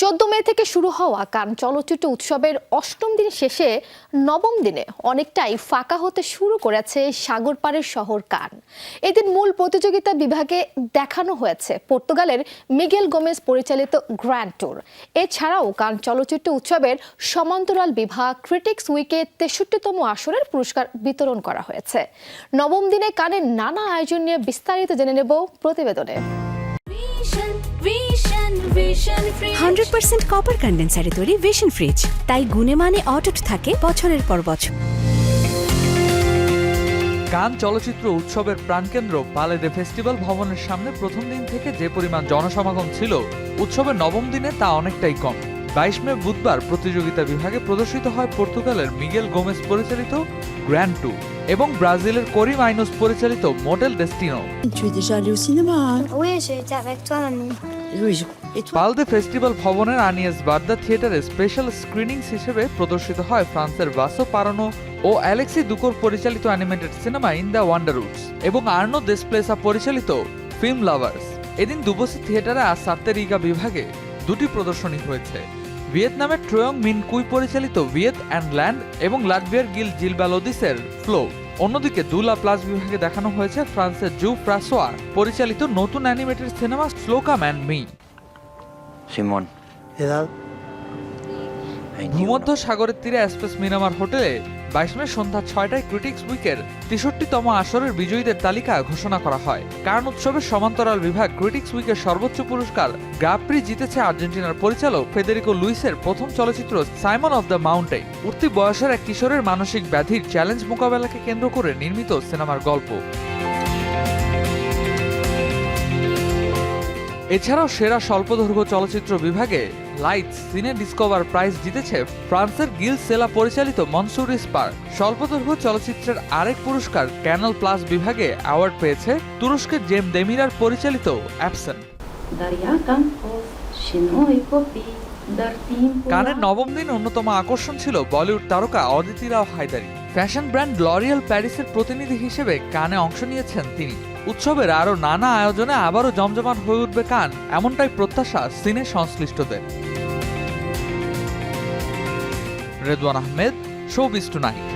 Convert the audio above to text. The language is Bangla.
চোদ্দ মে থেকে শুরু হওয়া কান চলচ্চিত্র উৎসবের অষ্টম দিন শেষে নবম দিনে অনেকটাই ফাঁকা হতে শুরু করেছে সাগরপাড়ের শহর কান। এদিন মূল প্রতিযোগিতা বিভাগে দেখানো হয়েছে পর্তুগালের মিগেল গোমেজ পরিচালিত গ্র্যান্ড ট্যুর। এছাড়াও কান চলচ্চিত্র উৎসবের সমান্তরাল বিভাগ ক্রিটিক্স উইকে তেষট্টিতম আসরের পুরস্কার বিতরণ করা হয়েছে। নবম দিনে কানের নানা আয়োজন নিয়ে বিস্তারিত জেনে নেব প্রতিবেদনে। হান্ড্রেড পার্সেন্ট কপার কন্ডেন্সারে তৈরি ভিশন ফ্রিজ তাই গুণে মানে অটুট থাকে বছরের পর বছর। কান চলচ্চিত্র উৎসবের প্রাণকেন্দ্র পালেদে ফেস্টিভ্যাল ভবনের সামনে প্রথম দিন থেকে যে পরিমাণ জনসমাগম ছিল উৎসবের নবম দিনে তা অনেকটাই কম। বাইশ মে বুধবার প্রতিযোগিতা বিভাগে প্রদর্শিত হয় পর্তুগালের মিগেল গোমেজ পরিচালিত গ্র্যান্ড টু এবং ব্রাজিলের করিম আইনোস পরিচালিত মডেল ডেস্টিনো পালদে ফেস্টিভ্যাল ভবনের আনিয়াস বার্দা থিয়েটারে স্পেশাল স্ক্রিনিংস হিসেবে প্রদর্শিত হয় ফ্রান্সের বাসো পারানো ও অ্যালেক্সি দুকোর পরিচালিত animated cinema in the Wonderwoods এবং আর্নো দেসপ্লেসা পরিচালিত ফিল্ম লাভার্স। এদিন দুবসি থিয়েটারে আজ সাত্তেরিগা বিভাগে দুটি প্রদর্শনী হয়েছে। ভিয়েতনামের ট্রয়ং মিন কুই পরিচালিত ভিয়েত অ্যান্ড ল্যান্ড এবং লাটভিয়ার গিল জিল ব্যালোদিসের ফ্লো। অন্যদিকে দুলা প্লাস বিভাগে দেখানো হয়েছে ফ্রান্সের জু ফ্রাসোয়া পরিচালিত নতুন animated cinema Slocum and me. Simón. Edad. ভূমধ্য সাগরের তীরে এসপেস মিনামার হোটেলে বাইশ মে সন্ধ্যা ছয়টায় ক্রিটিক্স উইকের তেষট্টিতম আসরের বিজয়ীদের তালিকা ঘোষণা করা হয় কারণ উৎসবের সমান্তরাল বিভাগ ক্রিটিক্স উইকের সর্বোচ্চ পুরস্কার গ্রাপ্রি জিতেছে আর্জেন্টিনার পরিচালক ফেদেরিকো লুইসের প্রথম চলচ্চিত্র সাইমন অফ দ্য মাউন্টেন উঠতি বয়সের এক কিশোরের মানসিক ব্যাধির চ্যালেঞ্জ মোকাবেলাকে কেন্দ্র করে নির্মিত সিনেমার গল্প এছাড়াও সেরা স্বল্পদৈর্ঘ্য চলচ্চিত্র বিভাগে লাইট সিনে ডিসকভার প্রাইজ জিতেছে ফ্রান্সের গিল সেলা পরিচালিত মনসুর স্পার। স্বল্পদৈর্ঘ্য চলচ্চিত্রের আরেক পুরস্কার ক্যানাল প্লাস বিভাগে অ্যাওয়ার্ড পেয়েছে তুরস্কের জেম দেমিরার পরিচালিত অ্যাপসেন কানের নবম দিন অন্যতম আকর্ষণ ছিল বলিউড তারকা Aditi Rao Hydari. Fashion brand L'Oreal প্যারিসের প্রতিনিধি হিসেবে কানে অংশ নিয়েছেন তিনি। উৎসবের আরও নানা আয়োজনে আবারও জমজমান হয়ে উঠবে কান, এমনটাই প্রত্যাশা সিনে সংশ্লিষ্টদের। Redwan Ahmed showbiz tonight